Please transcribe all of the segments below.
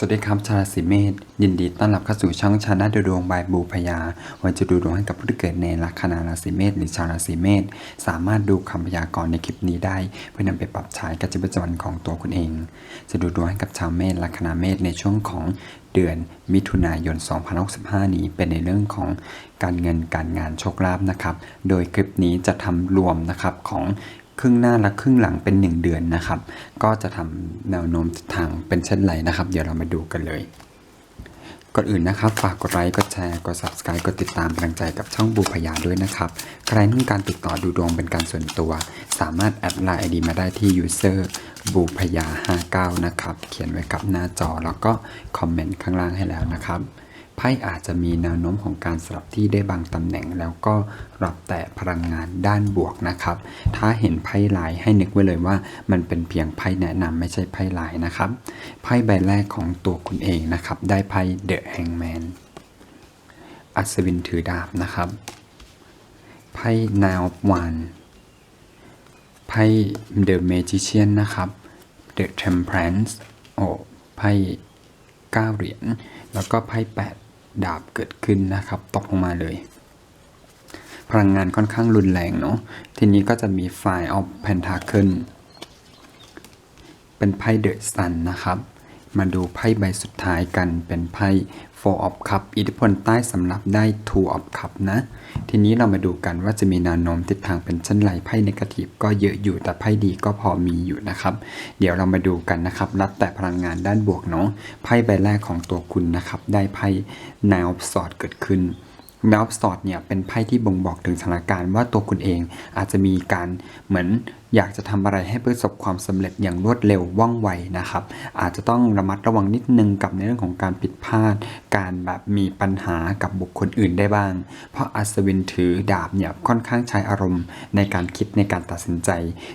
สวัสดีครับชาวราศีเมษยินดีต้อนรับเข้าสู่ช่องชานาดูดวงบายบูพยา วันจะดูดวงให้กับผู้ที่เกิดในลัคนาราศีเมษหรือชาวราศีเมษสามารถดูคำพยากรณ์ในคลิปนี้ได้ เพื่อนำไปปรับใช้กับชีวิตประจำวันของตัวคุณเอง จะดูดวงให้กับชาวเมษลัคนาเมษในช่วงของเดือนมิถุนายน 2065 นี้เป็นในเรื่องของการเงินการงานโชคลาภนะครับ โดยคลิปนี้จะทำรวมนะครับของ ครึ่งหน้าและครึ่งหลังเป็น 1 เดือนนะครับ ก็จะทำแนวโน้มทางเป็นเช่นไรนะครับ เดี๋ยวเรามาดูกันเลยก่อนอื่นนะครับ ฝากกดไลค์กดแชร์กด subscribe กดติดตามกำลังใจกับช่องบูพยาด้วยนะครับ ใครต้องการติดต่อดูดวงเป็นการส่วนตัว สามารถแอดไลน์ ID มาได้ที่ user บูพยา59นะครับ เขียนไว้กับหน้าจอแล้วก็คอมเมนต์ข้างล่างให้แล้วนะครับ ไพ่อาจจะมีแนวโน้มของการสลับที่ได้บางตำแหน่ง แล้วก็รับแต่พลังงานด้านบวกนะครับ ถ้าเห็นไพ่ลายให้นึกไว้เลยว่า มันเป็นเพียงไพ่แนะนำไม่ใช่ไพ่ลายนะครับไพ่ใบแรกของตัวคุณเองนะครับ ได้ไพ่เดอะแฮงแมนอัศวินถือดาบนะครับไพ่นาววานไพ่เดอะเมจิเชียนนะครับเดอะเทมเพรนซ์โอ้ไพ่เก้าเหรียญแล้วก็ไพ่แป ดาบเกิดขึ้นนะครับตกลงมาเลย พลังงานค่อนข้างรุนแรงเนาะทีนี้ก็จะมีไฟออฟแพนทาเคิลเป็นไพ่เดอะซันนะครับ มาดูไพ่ใบสุดท้ายกันเป็นไพ่ Four of Cup อิทธิพลใต้สำรับได้ Two of Cup นะ ทีนี้เรามาดูกันว่าจะมีแนวโน้มทิศทางเป็นเช่นไรไพ่นกาทีฟก็เยอะอยู่แต่ไพ่ดีก็พอมีอยู่นะครับ เดี๋ยวเรามาดูกันนะครับรับแต่พลังงานด้านบวกเนาะไพ่ใบแรกของตัวคุณนะครับ ได้ไพ่ Nine of Swords เกิดขึ้น n i ฟสอดเนี่ยเป็นไพ่ที่บ่งบอกถึงสถานการณ์ว่าตัวคุณเองอาจจะมีการเหมือนอยากจะทำอะไรให้ประสบความสำเร็จอย่างรวดเร็วว่องไวนะครับ อาจจะต้องระมัดระวังนิดนึงกับในเรื่องของการผิดพลาด การแบบมีปัญหากับบุคคลอื่นได้บ้าง เพราะอัศวินถือดาบเนี่ยค่อนข้างใช้อารมณ์ในการคิดในการตัดสินใจ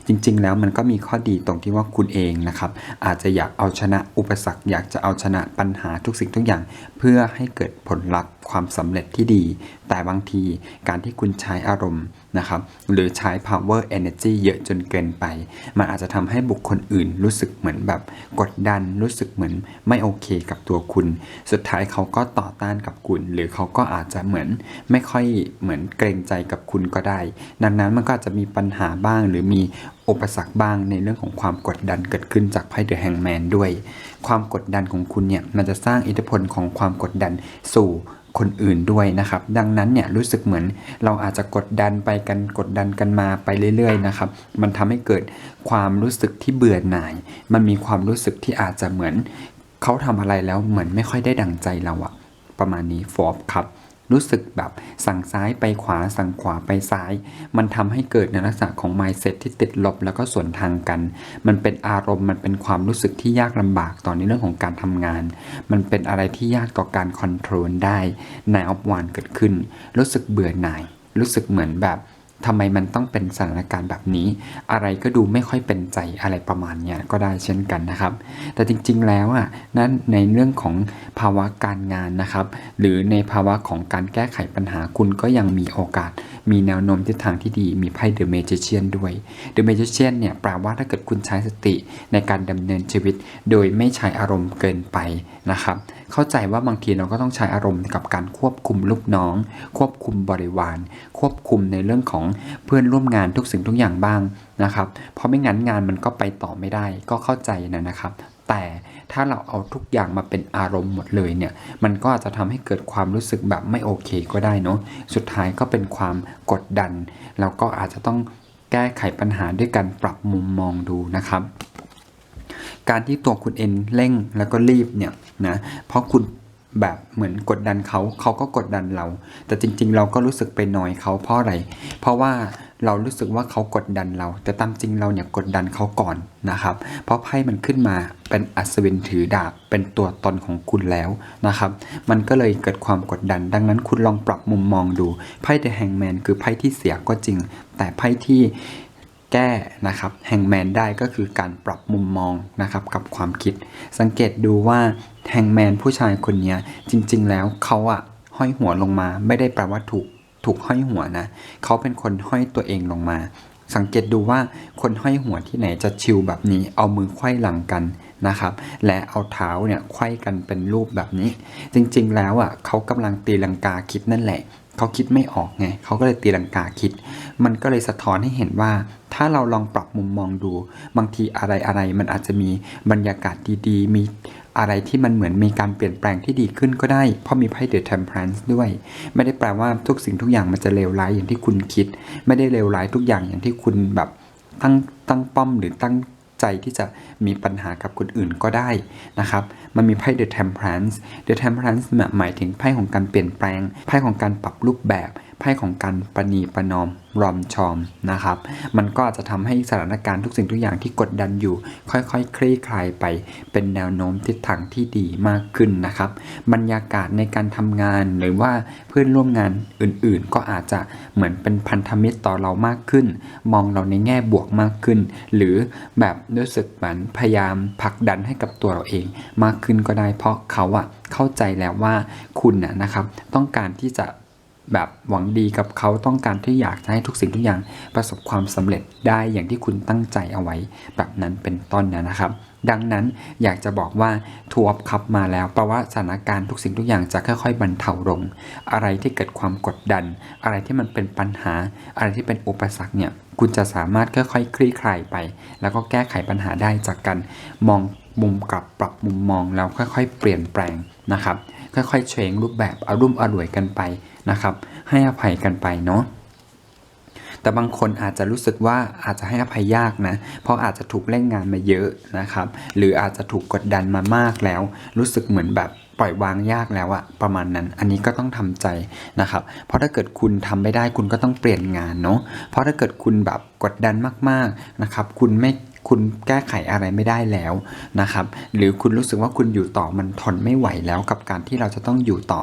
จริง ๆ แล้วมันก็มีข้อดีตรงที่ว่าคุณเองนะครับ อาจจะอยากเอาชนะอุปสรรค อยากจะเอาชนะปัญหาทุกสิ่งทุกอย่าง เพื่อให้เกิดผลลัพธ์ความสำเร็จที่ดีแต่บางทีการที่คุณใช้อารมณ์นะครับหรือใช้ power energy เยอะจนเกินไป มันอาจจะทำให้บุคคลอื่นรู้สึกเหมือนแบบกดดันรู้สึกเหมือนไม่โอเคกับตัวคุณ สุดท้ายเขาก็ต่อต้านกับคุณ หรือเขาก็อาจจะเหมือนไม่ค่อยเหมือนเกรงใจกับคุณก็ได้ ดังนั้นมันก็อาจจะมีปัญหาบ้าง หรือมีอุปสรรคบ้างในเรื่องของความกดดันเกิดขึ้นจากไพ่เดอะแฮงแมนด้วย ความกดดันของคุณเนี่ยมันจะสร้างอิทธิพลของความกดดันสู่ คนอื่นด้วยนะครับ ดังนั้นเนี่ยรู้สึกเหมือนเราอาจจะกดดันไปกันกดดันกันมาไปเรื่อยๆนะครับ มันทำให้เกิดความรู้สึกที่เบื่อหน่าย มันมีความรู้สึกที่อาจจะเหมือนเขาทำอะไรแล้วเหมือนไม่ค่อยได้ดังใจเราอะประมาณนี้ฟอบครับ รู้สึกแบบสั่งซ้ายไปขวาสั่งขวาไปซ้าย มันทำให้เกิดในลักษณะของ mindset ที่ติดลบแล้วก็ส่วนทางกัน มันเป็นอารมณ์มันเป็นความรู้สึกที่ยากลำบากตอนในเรื่องของการทำงาน มันเป็นอะไรที่ยากต่อการคอนโทรลได้ในออฟวานเกิดขึ้น รู้สึกเบื่อหน่าย รู้สึกเหมือนแบบ ทำไมมันต้องเป็นสถานการณ์แบบนี้ อะไรก็ดูไม่ค่อยเป็นใจอะไรประมาณเนี้ยก็ได้เช่นกันนะครับ แต่จริงๆแล้วอะนั้นในเรื่องของภาวะการงานนะครับ หรือในภาวะของการแก้ไขปัญหาคุณก็ยังมีโอกาสมีแนวโน้มทิศทางที่ดีมีไพ่เดอะเมจิเชียนด้วยเดอะเมจิเชียนเนี่ยแปลว่าถ้าเกิดคุณใช้สติในการดำเนินชีวิต โดยไม่ใช้อารมณ์เกินไปนะครับเข้าใจว่าบางทีเราก็ต้องใช้อารมณ์กับการควบคุมลูกน้อง ควบคุมบริวาร ควบคุมในเรื่องของเพื่อนร่วมงานทุกสิ่งทุกอย่างบ้างนะครับเพราะไม่งั้นงานมันก็ไปต่อไม่ได้ก็เข้าใจนะนะครับ แต่ถ้าเราเอาทุกอย่างมาเป็นอารมณ์หมดเลยเนี่ย มันก็อาจจะทำให้เกิดความรู้สึกแบบไม่โอเคก็ได้เนาะ สุดท้ายก็เป็นความกดดัน แล้วก็อาจจะต้องแก้ไขปัญหาด้วยการปรับมุมมองดูนะครับ การที่ตัวคุณเองเร่งแล้วก็รีบเนี่ยนะ เพราะคุณแบบเหมือนกดดันเขา เขาก็กดดันเรา แต่จริง ๆ เราก็รู้สึกไปหน่อยเขาเพราะอะไร เพราะว่า เรารู้สึกว่าเขากดดันเรา แต่ตามจริงเราเนี่ยกดดันเขาก่อนนะครับ เพราะไพ่มันขึ้นมาเป็นอัศวินถือดาบ เป็นตัวตนของคุณแล้วนะครับ มันก็เลยเกิดความกดดัน ดังนั้นคุณลองปรับมุมมองดูไพ่เดอะแฮงแมนคือไพ่ที่เสียก็จริง แต่ไพ่ที่แก้นะครับแฮงแมนได้ก็คือการปรับมุมมองนะครับกับความคิด สังเกตดูว่าแฮงแมนผู้ชายคนนี้จริง ๆ แล้วเขาอะห้อยหัวลงมาไม่ได้แปลว่าถูก ถูกห้อยหัวนะ เขาเป็นคนห้อยตัวเองลงมา สังเกตดูว่าคนห้อยหัวที่ไหนจะชิลแบบนี้ เอามือไขว้หลังกันนะครับ และเอาเท้าเนี่ยไขว้กันเป็นรูปแบบนี้ จริงๆ แล้วอะเขากำลังตีลังกาคิดนั่นแหละ เขาคิดไม่ออกไง เขาก็เลยตีลังกาคิด มันก็เลยสะท้อนให้เห็นว่า ถ้าเราลองปรับมุมมองดู บางทีอะไรอะไรๆมันอาจจะมีบรรยากาศดีๆ มี อะไรที่มันเหมือนมีการเปลี่ยนแปลงที่ดีขึ้นก็ได้ เพราะมีไพ่เดอะเทมเพลนซ์ด้วย ไม่ได้แปลว่าทุกสิ่งทุกอย่างมันจะเลวร้ายอย่างที่คุณคิด ไม่ได้เลวร้ายทุกอย่างอย่างที่คุณแบบตั้งตั้งป้อมหรือตั้งใจที่จะมีปัญหากับคนอื่นก็ได้นะครับ มันมีไพ่ The Temperance The Temperance เนี่ยหมายถึงไพ่ของการเปลี่ยนแปลง ไพ่ของการปรับรูปแบบ ไพ่ของการประนีประนอมรอมชอมนะครับ มันก็จะทำให้สถานการณ์ทุกสิ่งทุกอย่างที่กดดันอยู่ ค่อยๆคลี่คลายไป เป็นแนวโน้มทิศทางที่ดีมากขึ้นนะครับ บรรยากาศในการทำงานหรือว่าเพื่อนร่วมงานอื่นๆ ก็อาจจะเหมือนเป็นพันธมิตรต่อเรามากขึ้น มองเราในแง่บวกมากขึ้น หรือแบบรู้สึกเหมือนพยายามผลักดันให้กับตัวเราเอง มากขึ้นก็ได้เพราะเขาอะเข้าใจแล้วว่าคุณนะนะครับต้องการที่จะ แบบหวังดีกับเขาต้องการที่อยากจะให้ทุกสิ่งทุกอย่างประสบความสำเร็จได้อย่างที่คุณตั้งใจเอาไว้ แบบนั้นเป็นต้นนะนะครับ ดังนั้นอยากจะบอกว่าทัวร์คับมาแล้วแปลว่าสถานการณ์ทุกสิ่งทุกอย่างจะค่อยๆบรรเทาลง อะไรที่เกิดความกดดัน อะไรที่มันเป็นปัญหา อะไรที่เป็นอุปสรรคเนี่ยคุณจะสามารถค่อยๆคลี่คลายไป แล้วก็แก้ไขปัญหาได้จากการมองมุมกลับปรับมุมมองแล้วค่อยๆ เปลี่ยนแปลงนะครับค่อยๆเชงรูปแบบอารุ่มอร่วยกันไป นะครับ ให้อภัยกันไปเนาะแต่บางคนอาจจะรู้สึกว่าอาจจะให้อภัยยากนะ เพราะอาจจะถูกเล่นงานมาเยอะนะครับ หรืออาจจะถูกกดดันมามากแล้ว รู้สึกเหมือนแบบปล่อยวางยากแล้วอะประมาณนั้น อันนี้ก็ต้องทำใจนะครับ เพราะถ้าเกิดคุณทำไม่ได้คุณก็ต้องเปลี่ยนงานเนาะ เพราะถ้าเกิดคุณแบบกดดันมากๆนะครับ คุณไม่ คุณแก้ไขอะไรไม่ได้แล้วนะครับหรือคุณรู้สึกว่าคุณอยู่ต่อมันทนไม่ไหวแล้วกับการที่เราจะต้องอยู่ต่อ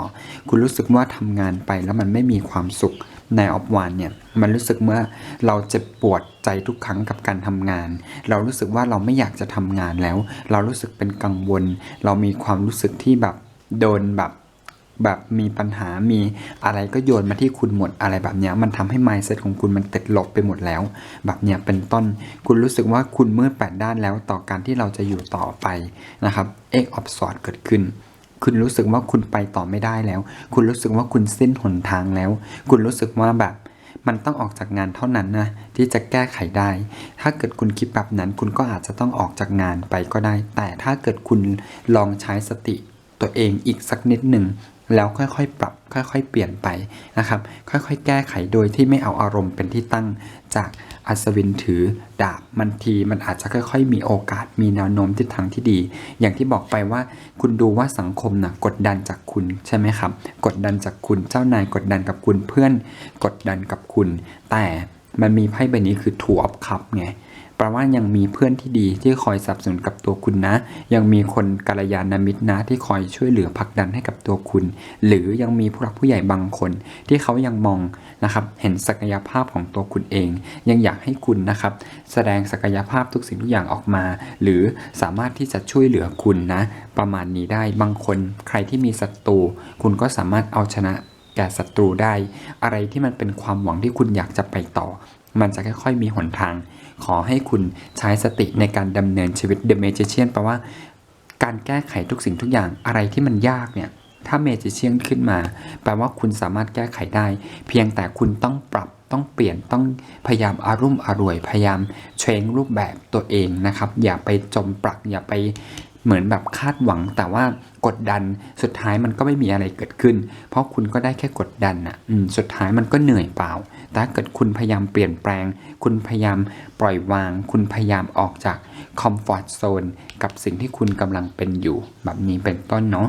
คุณรู้สึกว่าทำงานไปแล้วมันไม่มีความสุขในออฟวานเนี่ยมันรู้สึกเมื่อเราเจ็บปวดใจทุกครั้งกับการทำงาน เรารู้สึกว่าเราไม่อยากจะทำงานแล้ว เรารู้สึกเป็นกังวล เรามีความรู้สึกที่แบบโดนแบบ แบบมีปัญหามีอะไรก็โยนมาที่คุณหมดอะไรแบบเนี้ยมันทำให้ mindset ของคุณมันติดลบไปหมดแล้ว แบบเนี้ยเป็นต้นคุณรู้สึกว่าคุณเมืดแปดด้านแล้วต่อการที่เราจะอยู่ต่อไปนะครับเอกออฟสอดเกิดขึ้นคุณรู้สึกว่าคุณไปต่อไม่ได้แล้ว คุณรู้สึกว่าคุณสิ้นหนทางแล้ว คุณรู้สึกว่าแบบมันต้องออกจากงานเท่านั้นนะที่จะแก้ไขได้ ถ้าเกิดคุณคิดแบบนั้นคุณก็อาจจะต้องออกจากงานไปก็ได้ แต่ถ้าเกิดคุณลองใช้สติตัวเองอีกสักนิดหนึ่ง แล้วค่อยๆ ปรับค่อยๆ เปลี่ยนไปนะครับ ค่อยๆ แก้ไขโดยที่ไม่เอาอารมณ์เป็นที่ตั้ง จากอัศวินถือดาบมันที มันอาจจะค่อย ๆ มีโอกาสมีแนวโน้มทิศทางที่ดี อย่างที่บอกไปว่าคุณดูว่าสังคมนะกดดันจากคุณใช่ไหมครับ กดดันจากคุณเจ้านายกดดันกับคุณเพื่อน กดดันกับคุณ แต่มันมีไพ่ใบนี้คือถูออฟคัพไง แปลว่ายังมีเพื่อนที่ดีที่คอยสนับสนุนกับตัวคุณนะ ยังมีคนกัลยาณมิตรนะที่คอยช่วยเหลือผลักดันให้กับตัวคุณ หรือยังมีผู้หลักผู้ใหญ่บางคน ที่เขายังมองนะครับเห็นศักยภาพของตัวคุณเอง ยังอยากให้คุณนะครับแสดงศักยภาพทุกสิ่งทุกอย่างออกมา หรือสามารถที่จะช่วยเหลือคุณนะ ประมาณนี้ได้บางคนใครที่มีศัตรูคุณก็สามารถเอาชนะแก่ศัตรูได้ อะไรที่มันเป็นความหวังที่คุณอยากจะไปต่อ มันจะค่อยๆมีหนทาง ขอให้คุณใช้สติในการดำเนินชีวิต The Magician แปลว่าการแก้ไขทุกสิ่งทุกอย่างอะไรที่มันยากเนี่ยถ้าเมจิเชียนขึ้นมา แปลว่าคุณสามารถแก้ไขได้ เพียงแต่คุณต้องปรับต้องเปลี่ยนต้องพยายามอารุ่มอร่วย พยายามเชงรูปแบบตัวเองนะครับ อย่าไปจมปลักอย่าไป เหมือนแบบคาดหวังแต่ว่ากดดันสุดท้ายมันก็ไม่มีอะไรเกิดขึ้น เพราะคุณก็ได้แค่กดดันอะสุดท้ายมันก็เหนื่อยเปล่า แต่ถ้าเกิดคุณพยายามเปลี่ยนแปลง คุณพยายามปล่อยวาง คุณพยายามออกจากคอมฟอร์ทโซนกับสิ่งที่คุณกำลังเป็นอยู่ แบบนี้เป็นต้นเนาะ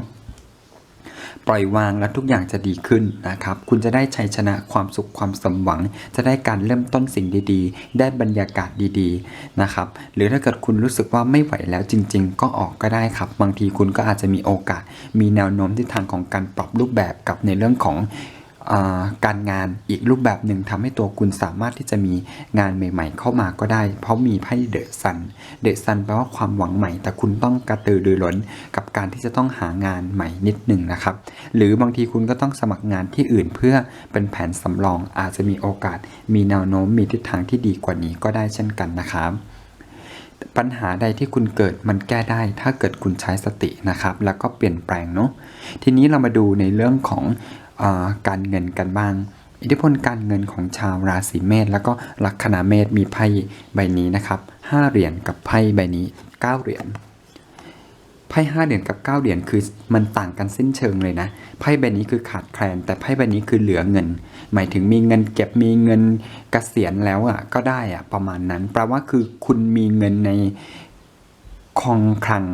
ปล่อยวางแล้วทุกอย่างจะดีขึ้นนะครับ คุณจะได้ชัยชนะความสุขความสมหวัง จะได้การเริ่มต้นสิ่งดีๆ ได้บรรยากาศดีๆนะครับ หรือถ้าเกิดคุณรู้สึกว่าไม่ไหวแล้วจริง ๆ ก็ออกก็ได้ครับ บางทีคุณก็อาจจะมีโอกาส มีแนวโน้มทิศทางของการปรับรูปแบบกับในเรื่องของ การงานอีกรูปแบบหนึ่งทำให้ตัวคุณสามารถที่จะมีงานใหม่ ๆ เข้ามาก็ได้ เพราะมีไพ่เดอะซันเดอะซันแปลว่าความหวังใหม่ แต่คุณต้องกระตือรือร้นกับการที่จะต้องหางานใหม่นิดหนึ่งนะครับ หรือบางทีคุณก็ต้องสมัครงานที่อื่นเพื่อเป็นแผนสำรองอาจจะมีโอกาส มีแนวโน้มมีทิศทางที่ดีกว่านี้ก็ได้เช่นกันนะครับปัญหาใดที่คุณเกิดมันแก้ได้ถ้าเกิดคุณใช้สตินะครับ แล้วก็เปลี่ยนแปลงเนาะทีนี้เรามาดูในเรื่องของ การเงินกันบ้าง อิทธิพลการเงินของชาวราศีเมษแล้วก็ลัคนาเมษมีไพ่ใบนี้นะครับ5เหรียญกับไพ่ใบนี้ 9 เหรียญไพ่5เหรียญกับ9เหรียญคือมันต่างกันสิ้นเชิงเลยนะไพ่ใบนี้คือขาดแคลน แต่ไพ่ใบนี้คือเหลือเงิน หมายถึงมีเงินเก็บมีเงินเกษียณแล้วอะก็ได้อะประมาณนั้นแปลว่าคือคุณมีเงินในคองคลัง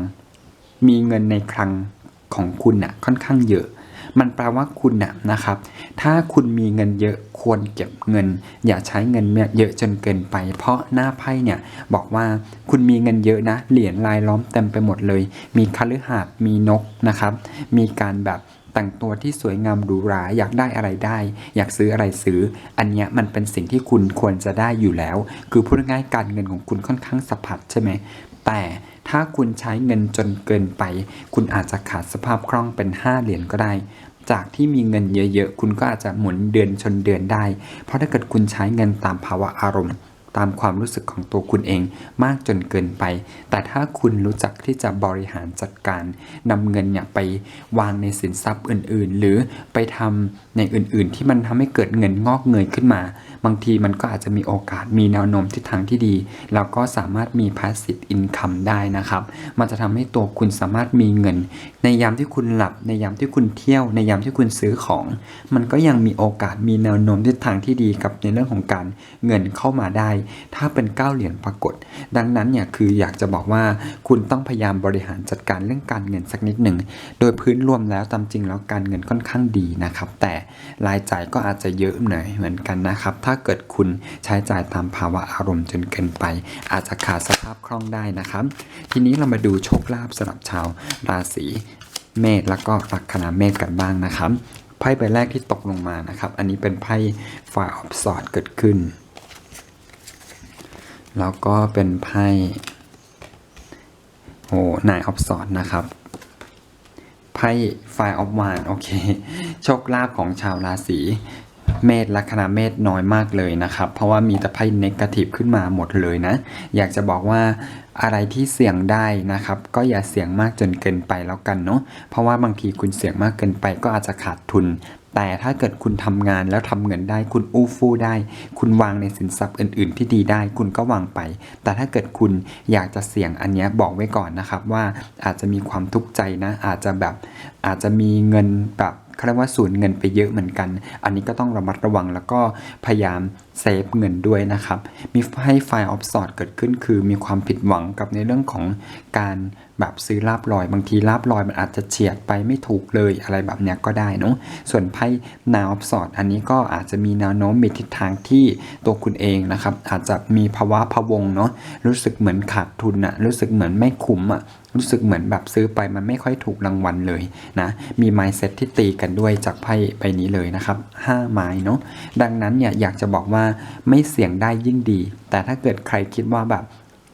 มีเงินในคลังของคุณน่ะค่อนข้างเยอะ มันแปลว่าคุณน่ะนะครับ ถ้าคุณมีเงินเยอะควรเก็บเงิน อย่าใช้เงินเยอะจนเกินไป เพราะหน้าไพ่เนี่ยบอกว่าคุณมีเงินเยอะนะ เหรียญลายล้อมเต็มไปหมดเลย มีคฤหาสน์มีนกนะครับ มีการแบบแต่งตัวที่สวยงามหรูหราอยากได้อะไรได้ อยากซื้ออะไรซื้อ อันเนี้ยมันเป็นสิ่งที่คุณควรจะได้อยู่แล้ว คือพูดง่ายๆการเงินของคุณค่อนข้างสะพัดใช่ไหมแต่ถ้าคุณใช้เงินจนเกินไป คุณอาจจะขาดสภาพคล่องเป็น 5 เหรียญก็ได้ จากที่มีเงินเยอะๆ คุณก็อาจจะหมุนเดือนชนเดือนได้ เพราะถ้าเกิดคุณใช้เงินตามภาวะอารมณ์ ตามความรู้สึกของตัวคุณเองมากจนเกินไป แต่ถ้าคุณรู้จักที่จะบริหารจัดการนำเงินเนี่ยไปวางในสินทรัพย์อื่นๆ หรือไปทำในอื่นๆ ที่มันทำให้เกิดเงินงอกเงยขึ้นมา บางทีมันก็อาจจะมีโอกาสมีแนวโน้มทิศทางที่ดี แล้วก็สามารถมี passive income ได้นะครับ มันจะทำให้ตัวคุณสามารถมีเงิน ในยามที่คุณหลับ ในยามที่คุณเที่ยว ในยามที่คุณซื้อของ มันก็ยังมีโอกาสมีแนวโน้มทิศทางที่ดีกับในเรื่องของการเงินเข้ามาได้ถ้าเป็นเก้าเหรียญปรากฏ ดังนั้นเนี่ยคืออยากจะบอกว่าคุณต้องพยายามบริหารจัดการเรื่องการเงินสักนิดหนึ่ง โดยพื้นรวมแล้วตามจริงแล้วการเงินค่อนข้างดีนะครับ แต่รายจ่ายก็อาจจะเยอะหน่อยเหมือนกันนะครับ ถ้าเกิดคุณใช้จ่ายตามภาวะอารมณ์จนเกินไป อาจจะขาดสภาพคล่องได้นะครับ ทีนี้เรามาดูโชคลาภสำหรับชาวราศีเมษแล้วก็ลัคนาเมษกันบ้างนะครับไพ่ใบแรกที่ตกลงมานะครับ อันนี้เป็นไพ่ไฟออฟสอดเกิดขึ้น แล้วก็เป็นไพ่โอ้นายออฟสอดนะครับ ไพ่ไฟออฟวานโอเค โชคลาภของชาวราศีเมษลัคนาเมษน้อยมากเลยนะครับ เพราะว่ามีแต่ไพ่เนกาทีฟขึ้นมาหมดเลยนะ อยากจะบอกว่าอะไรที่เสี่ยงได้นะครับ ก็อย่าเสี่ยงมากจนเกินไปแล้วกันเนาะเพราะว่าบางทีคุณเสี่ยงมากเกินไปก็อาจจะขาดทุน แต่ถ้าเกิดคุณทำงานแล้วทำเงินได้ คุณอู้ฟู่ได้ คุณวางในสินทรัพย์อื่น ๆ ที่ดีได้ คุณก็วางไป แต่ถ้าเกิดคุณอยากจะเสี่ยงอันนี้บอกไว้ก่อนนะครับว่าอาจจะมีความทุกข์ใจนะ อาจจะแบบอาจจะมีเงินแบบเขาเรียกว่าสูญเงินไปเยอะเหมือนกัน อันนี้ก็ต้องระมัดระวังแล้วก็พยายาม เซฟเงินด้วยนะครับ มีให้ไฟออฟสอดเกิดขึ้น คือมีความผิดหวังกับในเรื่องของการแบบซื้อลาบลอย บางทีลาบลอยมันอาจจะเฉียดไปไม่ถูกเลยอะไรแบบเนี้ยก็ได้เนาะส่วนไพ่นาออฟสอดอันนี้ก็อาจจะมีแนวโน้มมีทิศทางที่ตัวคุณเองนะครับ อาจจะมีภาวะพะวงเนาะรู้สึกเหมือนขาดทุนอะรู้สึกเหมือนไม่คุ้มอะรู้สึกเหมือนแบบซื้อไปมันไม่ค่อยถูกรางวัลเลยนะมี mindset ที่ตีกันด้วยจากไพ่ใบนี้เลยนะครับ5ไม้เนาะดังนั้นเนี่ยอยากจะบอกว่าไม่เสี่ยงได้ยิ่งดี แต่ถ้าเกิดใครคิดว่าแบบ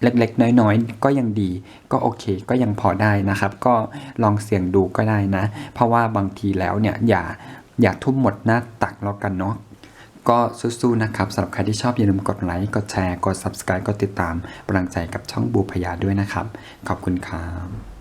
เล็กๆ น้อยๆ ก็ยังดี ก็โอเคก็ยังพอได้นะครับ ก็ลองเสี่ยงดูก็ได้นะ เพราะว่าบางทีแล้วเนี่ยอย่าอย่าทุ่มหมดหน้าตักแล้วกันเนาะก็สู้ๆนะครับสำหรับใครที่ชอบอย่าลืมกดไลค์กดแชร์กด subscribe กดติดตามกำลังใจกับช่องบูพยาด้วยนะครับ ขอบคุณครับ